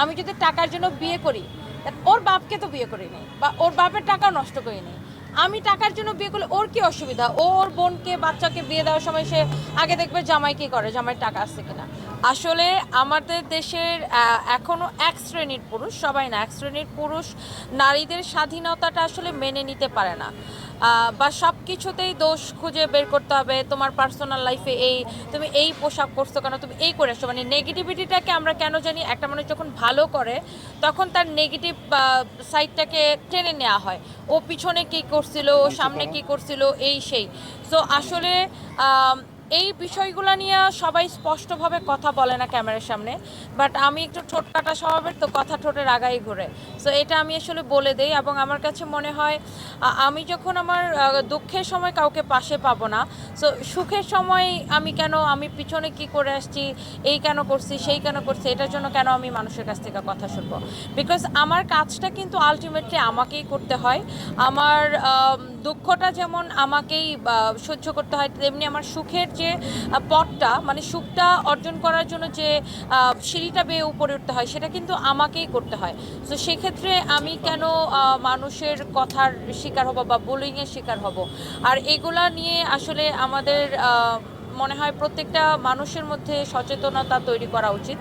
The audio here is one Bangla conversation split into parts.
আমি যদি টাকার জন্য বিয়ে করি, ওর বাপকে তো বিয়ে করিনি, বা ওর বাপের টাকা নষ্ট করিনি। আমি টাকার জন্য বিয়ে করলে ওর কি অসুবিধা? ওর বোনকে, বাচ্চাকে বিয়ে দেওয়ার সময় সে আগে দেখবে জামাই কি করে জামাই টাকা আছে কিনা। আসলে আমাদের দেশের আহ, এখনও এক শ্রেণির পুরুষ সবাই না এক শ্রেণির পুরুষ নারীদের স্বাধীনতাটা আসলে মেনে নিতে পারে না। বা সব কিছুতেই দোষ খুঁজে বের করতে হবে তোমার পার্সোনাল লাইফে এই তুমি এই পোশাক করছ কেন তুমি এই করে আসছো মানে নেগেটিভিটিটাকে আমরা কেন জানি একটা মানুষ যখন ভালো করে তখন তার নেগেটিভ সাইডটাকে টেনে নেওয়া হয়। ও পিছনে কী করছিল ও সামনে কী করছিল এই সেই। সো আসলে এই বিষয়গুলো নিয়ে সবাই স্পষ্টভাবে কথা বলে না ক্যামেরার সামনে বাট আমি একটু ঠোঁট কাটা স্বভাবের তো কথা ঠোঁটের আগাই ঘুরে। সো এটা আমি আসলে বলে দেই এবং আমার কাছে মনে হয় আমি যখন আমার দুঃখের সময় কাউকে পাশে পাবো না সো সুখের সময় আমি কেন আমি পিছনে কি করে আসছি এই কেন করছি সেই কেন করছি এটার জন্য কেন আমি মানুষের কাছ থেকে কথা শুনব? বিকজ আমার কাজটা কিন্তু আলটিমেটলি আমাকেই করতে হয়। আমার দুঃখটা যেমন আমাকেই সহ্য করতে হয় তেমনি আমার সুখের যে পথটা মানে সুখটা অর্জন করার জন্য যে সিঁড়িটা বেয়ে উপরে উঠতে হয় সেটা কিন্তু আমাকেই করতে হয়। তো সেক্ষেত্রে আমি কেন মানুষের কথার শিকার হব বা বুলিংয়ের শিকার হব? আর এগুলা নিয়ে আসলে আমাদের মনে হয় প্রত্যেকটা মানুষের মধ্যে সচেতনতা তৈরি করা উচিত।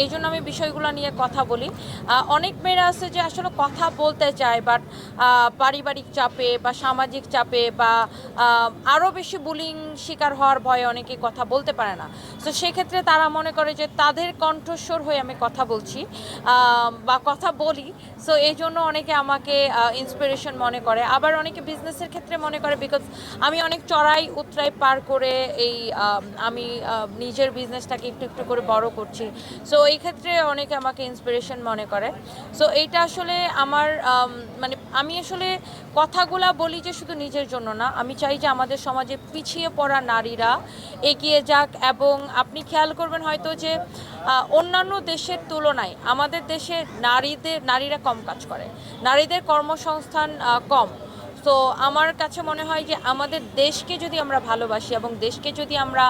এই জন্য আমি বিষয়গুলো নিয়ে কথা বলি। অনেক মেয়েরা আছে যে আসলে কথা বলতে চায় বাট পারিবারিক চাপে বা সামাজিক চাপে বা আরও বেশি বুলিং শিকার হওয়ার ভয়ে অনেকে কথা বলতে পারে না। তো সেক্ষেত্রে তারা মনে করে যে তাদের কণ্ঠস্বর হয়ে আমি কথা বলছি বা কথা বলি। সো এই জন্য অনেকে আমাকে ইন্সপিরেশন মনে করে। আবার অনেকে বিজনেসের ক্ষেত্রে মনে করে বিকজ আমি অনেক চড়াই উতরাই পার করে এই আম, আমি নিজের বিজনেসটাকে একটু একটু করে বড় করছি। সো এই ক্ষেত্রে অনেকে আমাকে ইন্সপিরেশন মনে করে। সো এইটা আসলে আমার মানে আমি আসলে কথাগুলা বলি যে শুধু নিজের জন্য না। আমি চাই যে আমাদের সমাজে পিছিয়ে পড়া নারীরা এগিয়ে যাক এবং আপনি খেয়াল করবেন হয়তো যে অন্যান্য দেশের তুলনায় আমাদের দেশে নারীদের নারীরা কম কাজ করে। নারীদের কর্মসংস্থান কম। তো আমার কাছে মনে হয় যে আমাদের দেশকে যদি আমরা ভালোবাসি এবং দেশকে যদি আমরা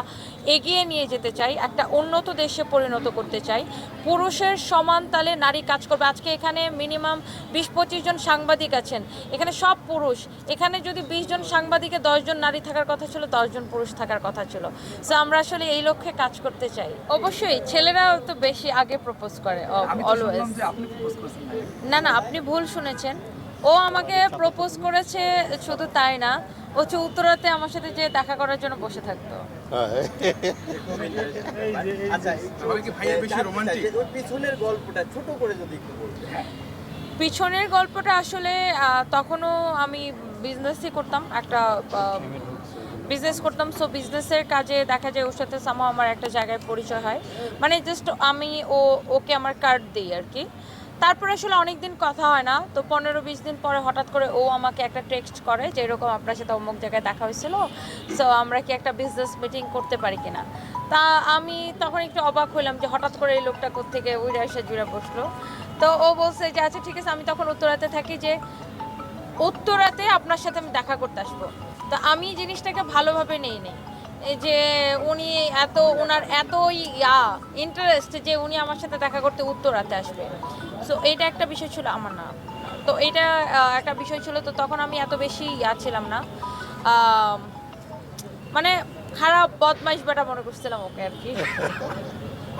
এগিয়ে নিয়ে যেতে চাই একটা উন্নত দেশে পরিণত করতে চাই পুরুষের সমান তালে নারী কাজ করবে। আজকে এখানে মিনিমাম বিশ পঁচিশ জন সাংবাদিক আছেন। এখানে সব পুরুষ। এখানে যদি বিশ জন সাংবাদিকে দশজন নারী থাকার কথা ছিল দশজন পুরুষ থাকার কথা ছিল। সো আমরা আসলে এই লক্ষ্যে কাজ করতে চাই। অবশ্যই ছেলেরা তো বেশি আগে প্রপোজ করে অলওয়েজ না না আপনি ভুল শুনেছেন। ও আমাকে প্রপোজ করেছে শুধু তাই না ও হচ্ছে উত্তরাতে আমার সাথে যে দেখা করার জন্য বসে থাকতো। আচ্ছা তাহলে কি ভাইয়া বেশি রোমান্টিক ওই পিছনের গল্পটা ছোট করে যদি একটু বলতেন। পিছনের গল্পটা আসলে তখনও আমি বিজনেসই করতাম একটা বিজনেস করতাম। সো বিজনেসের কাজে দেখা যায় ওর সাথে সামা আমার একটা জায়গায় পরিচয় হয়। মানে জাস্ট আমি ও ওকে আমার কার্ড দিই আর কি। তারপরে আসলে অনেক দিন কথা হয় না। তো পনেরো বিশ দিন পরে হঠাৎ করে ও আমাকে একটা টেক্সট করে যে এরকম আপনার সাথে অমুক জায়গায় দেখা হয়েছিল সো আমরা কি একটা বিজনেস মিটিং করতে পারি কিনা? তা আমি তখন একটু অবাক হইলাম যে হঠাৎ করে এই লোকটা কোথেকে ওই এসে জুড়ে বসল। তো ও বলছে যে আচ্ছা ঠিক আছে, আমি তখন উত্তরাতে থাকি যে উত্তরাতে আপনার সাথে আমি দেখা করতে আসব। তো আমি জিনিসটাকে ভালোভাবে নেই নেই। যে উনি এত ওনার এতই ইয়া ইন্টারেস্ট যে উনি আমার সাথে দেখা করতে উত্তরাতে আসবে। সো এটা একটা বিষয় ছিল আমার না। তো এটা একটা বিষয় ছিল তো তখন আমি এত বেশি ইয়া ছিলাম না। মানে খারাপ বদমাইশ বেটা মনে করছিলাম ওকে আর কি।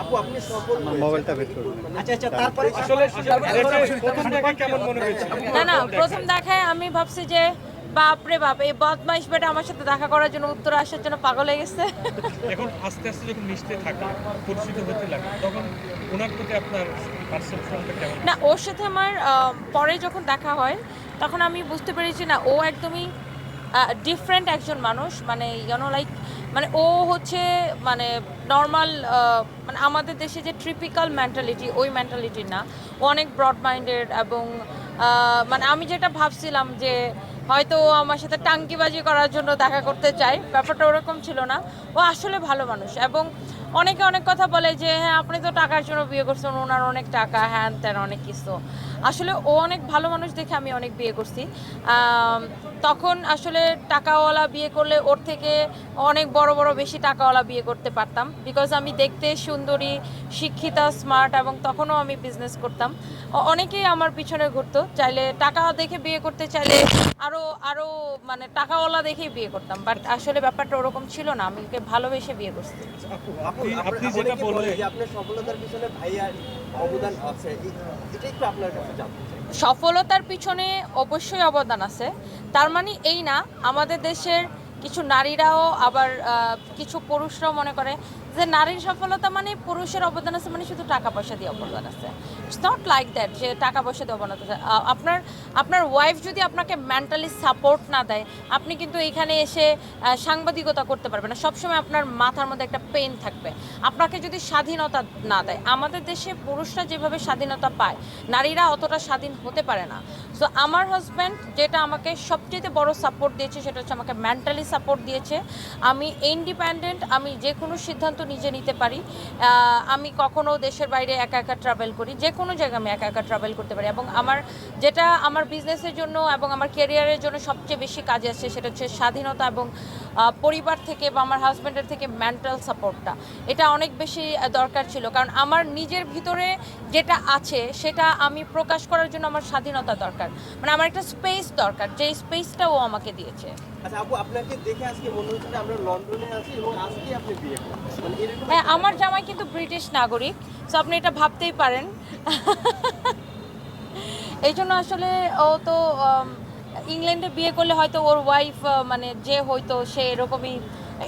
আপু আপনি সফল মোবাইলটা বের করুন আচ্ছা আচ্ছা তারপরে না না প্রথম দেখায় আমি ভাবছি যে বাপ রে বাপ এই বদমাইশ বেটা আমার সাথে দেখা করার জন্য উত্তর আসার জন্য পাগল হয়ে গেছে। এখন আস্তে আস্তে যখন মিশতে থাকে পরিচিত হতে লাগে তখন ওনার প্রতি আপনার পারসেপশনটা কেমন? না ওর সাথে আমার পরে যখন দেখা হয় তখন আমি বুঝতে পেরেছি না ও একদমই ডিফারেন্ট একজন মানুষ। মানে ইউনো লাইক মানে ও হচ্ছে মানে নর্মাল মানে আমাদের দেশে যে ট্রিপিক্যাল মেন্টালিটি ওই মেন্টালিটি না। ও অনেক ব্রড মাইন্ডেড এবং মানে আমি যেটা ভাবছিলাম যে হয়তো ও আমার সাথে টাঙ্কিবাজি করার জন্য দেখা করতে চায়। ব্যাপারটা ওরকম ছিল না। ও আসলে ভালো মানুষ এবং অনেকে অনেক কথা বলে যে হ্যাঁ আপনি তো টাকার জন্য বিয়ে করছেন, ওনার অনেক টাকা, হ্যান ত্যান, অনেক কিছু। আসলে ও অনেক ভালো মানুষ দেখে আমি অনেক বিয়ে করছি। তখন আসলে টাকাওয়ালা বিয়ে করলে ওর থেকে অনেক বড় বড়, বেশি টাকাওয়ালা বিয়ে করতে পারতাম। বিকজ আমি দেখতে সুন্দরী, শিক্ষিতা স্মার্ট এবং তখনও আমি বিজনেস করতাম। অনেকেই আমার পিছনে ঘুরতো। চাইলে টাকা দেখে বিয়ে করতে চাইলে আরও আরও মানে টাকাওয়ালা দেখেই বিয়ে করতাম। বাট আসলে ব্যাপারটা ওরকম ছিল না। আমি ভালোবেসে বিয়ে করছি। আপু আপনি- আপনি যেটা বললেন- যে আপনার সফলতার পিছনে ভাইয়ার অবদান আছে। এটা একটু আপনার কাছে জানতে চাই। সফলতার পিছনে অবশ্যই অবদান আছে। তার মানে এই না আমাদের দেশের কিছু নারীরাও আবার আহ, কিছু পুরুষরাও মনে করে যে নারীর সফলতা মানে পুরুষের অবদান আছে মানে শুধু টাকা পয়সা দিয়ে অবদান আছে। ইটস নট লাইক দ্যাট যে টাকা পয়সা দিয়ে অবদান আছে। আপনার আপনার ওয়াইফ যদি আপনাকে মেন্টালি সাপোর্ট না দেয়, আপনি কিন্তু এখানে এসে সাংবাদিকতা করতে পারবেন না। সবসময় আপনার মাথার মধ্যে একটা পেন থাকবে। আপনাকে যদি স্বাধীনতা না দেয়, আমাদের দেশে পুরুষরা যেভাবে স্বাধীনতা পায়, নারীরা অতটা স্বাধীন হতে পারে না। সো আমার হাজব্যান্ড যেটা আমাকে সবচেয়ে বড় সাপোর্ট দিয়েছে, সেটা হচ্ছে আমাকে মেন্টালি সাপোর্ট দিয়েছে। আমি ইন্ডিপেন্ডেন্ট আমি যে কোনো সিদ্ধান্ত নিজে নিতে পারি। আমি কখনো দেশের বাইরে একা একা ট্রাভেল করি, যে কোনো জায়গায় আমি একা একা ট্রাভেল করতে পারি। এবং আমার যেটা আমার বিজনেসের জন্য এবং আমার কেরিয়ারের জন্য সবচেয়ে বেশি কাজে আসছে সেটা হচ্ছে স্বাধীনতা এবং পরিবার থেকে বা আমার হাজব্যান্ডের থেকে মেন্টাল সাপোর্টটা এটা অনেক বেশি দরকার ছিল। কারণ আমার নিজের ভিতরে যেটা আছে সেটা আমি প্রকাশ করার জন্য আমার স্বাধীনতা দরকার। মানে আমার একটা স্পেস দরকার যে স্পেসটা ও আমাকে দিয়েছে। আচ্ছা আপু, আপনাকে দেখে আজকে মনে হচ্ছে আমরা লন্ডনে আছি এবং আজকে আপনি বিয়ে এরকম হ্যাঁ আমার জামাই কিন্তু ব্রিটিশ নাগরিক সো আপনি এটা ভাবতেই পারেন। এই জন্য আসলে ও তো ইংল্যান্ডে বিয়ে করলে হয়তো ওর ওয়াইফ মানে যে হয়তো সে এরকমই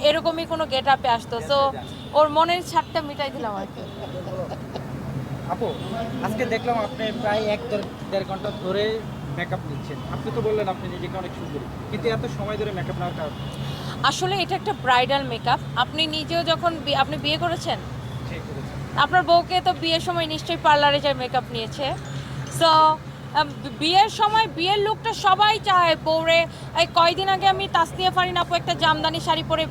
এরকমই কোনো গেট আপে আসতো। সো ওর মনের ছাড়টা মিটাই দিলাম আর কি। আপু, আজকে দেখলাম আপনি প্রায় এক দেড় ঘণ্টা ধরে মেকআপ নিচ্ছেন। আপনি তো বললেন আপনি নিজেকে অনেক সুন্দরী, কিন্তু এত সময় ধরে মেকআপ নেওয়ার কারণ আসলে এটা একটা ব্রাইডাল মেকআপ আপনি নিজেও যখন আপনি বিয়ে করেছেন? আপনার বউকে তো বিয়ের সময় নিশ্চয়ই পার্লারে যায় মেকআপ নিয়েছে। সো বিয়ের সময় বিয়ের লুকটা সবাই চায় বউরে। এই কয়দিন আগে আমি তাসনিয়া ফারিন আপু একটা জামদানি শাড়ি পরে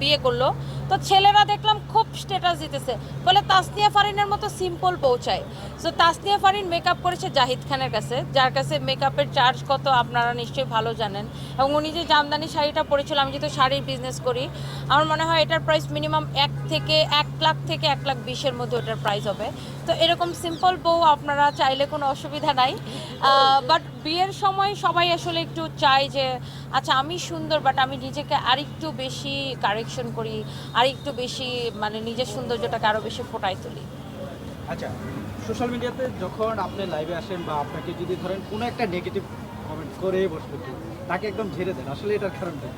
বিয়ে করল। তো ছেলেরা দেখলাম খুব স্ট্যাটাস দিতেছে। বলে তাসনিয়া ফারিনের মতো সিম্পল চাই। সো তাসনিয়া ফারিন মেকআপ করেছে জাহিদ খানের কাছে, যার কাছে মেকআপের চার্জ কত আপনারা নিশ্চয়ই ভালো জানেন। এবং উনি যে জামদানি শাড়িটা পরেছিল, আমি যেহেতু শাড়ির বিজনেস করি, আমার মনে হয় এটার প্রাইস মিনিমাম এক থেকে এক লাখ থেকে এক লাখ বিশের মধ্যে ওটার প্রাইস হবে। তো এরকম সিম্পল বউ আপনারা চাইলে কোনো অসুবিধা নাই। বাট বিয়ের সময় সবাই আসলে একটু চায় যে আচ্ছা আমি সুন্দর বাট আমি নিজেকে আরেকটু বেশি কারেকশন করি আরেকটু বেশি মানে নিজের সৌন্দর্যটাকে আরও বেশি ফোটাই তুলি। আচ্ছা সোশ্যাল মিডিয়াতে যখন আপনি লাইভে আসেন বা আপনাকে যদি ধরেন কোনো একটা নেগেটিভ কমেন্ট করে কেউ, তাকে একদম ঝেড়ে দেন আসলে এটার কারণটা?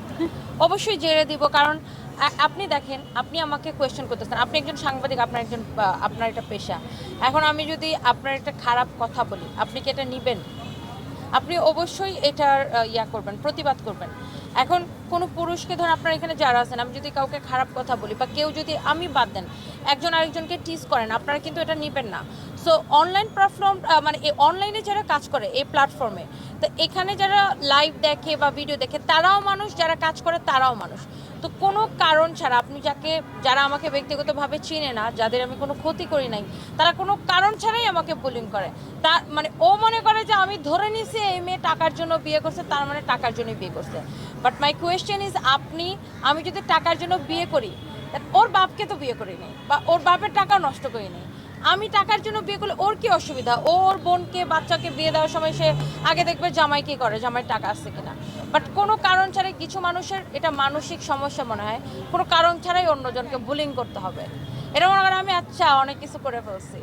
অবশ্যই জেরে দিব কারণ আপনি দেখেন আপনি আমাকে কোয়েশ্চেন করতেছেন আপনি একজন সাংবাদিক আপনার একজন আপনার একটা পেশা। এখন আমি যদি আপনার একটা খারাপ কথা বলি আপনি কি এটা নিবেন? আপনি অবশ্যই এটার ইয়া করবেন, প্রতিবাদ করবেন। এখন কোনো পুরুষকে ধর আপনার এখানে যারা আছেন, আমি যদি কাউকে খারাপ কথা বলি বা কেউ যদি আমি বাদ দেন, একজন আরেকজনকে টিজ করেন, আপনারা কিন্তু এটা নেবেন না। সো অনলাইন প্ল্যাটফর্ম মানে এই অনলাইনে যারা কাজ করে, এই প্ল্যাটফর্মে তো এখানে যারা লাইভ দেখে বা ভিডিও দেখে, তারাও মানুষ, যারা কাজ করে, তারাও মানুষ। তো কোনো কারণ ছাড়া, আপনি যাকে, যারা আমাকে ব্যক্তিগতভাবে চিনে না, যাদের আমি কোনো ক্ষতি করি নাই, তারা কোনো কারণ ছাড়াই আমাকে বুলিং করে। তা মানে ও মনে করে যে আমি ধরে নিছি এই মেয়ে টাকার জন্য বিয়ে করছে, তার মানে টাকার জন্যই বিয়ে করছে। বাট মাই কোয়েশ্চেন ইজ আপনি, আমি যদি টাকার জন্য বিয়ে করি ওর বাপকে তো বিয়ে করি নাই, বা ওর বাপের টাকা নষ্ট করি নাই। আমি টাকার জন্য বিয়ে করলে ওর কি অসুবিধা? ওর বোনকে, বাচ্চাকে বিয়ে দেওয়ার সময় সে আগে দেখবে জামাই কি করে জামাই টাকা আছে কিনা। বাট কোনো কারণ ছাড়াই কিছু মানুষের এটা মানসিক সমস্যা মনে হয়। কোনো কারণ ছাড়াই অন্যজনকে বুলিং করতে হবে। এটা মনে করেন আমি আচ্ছা অনেক কিছু করে ফেলছি।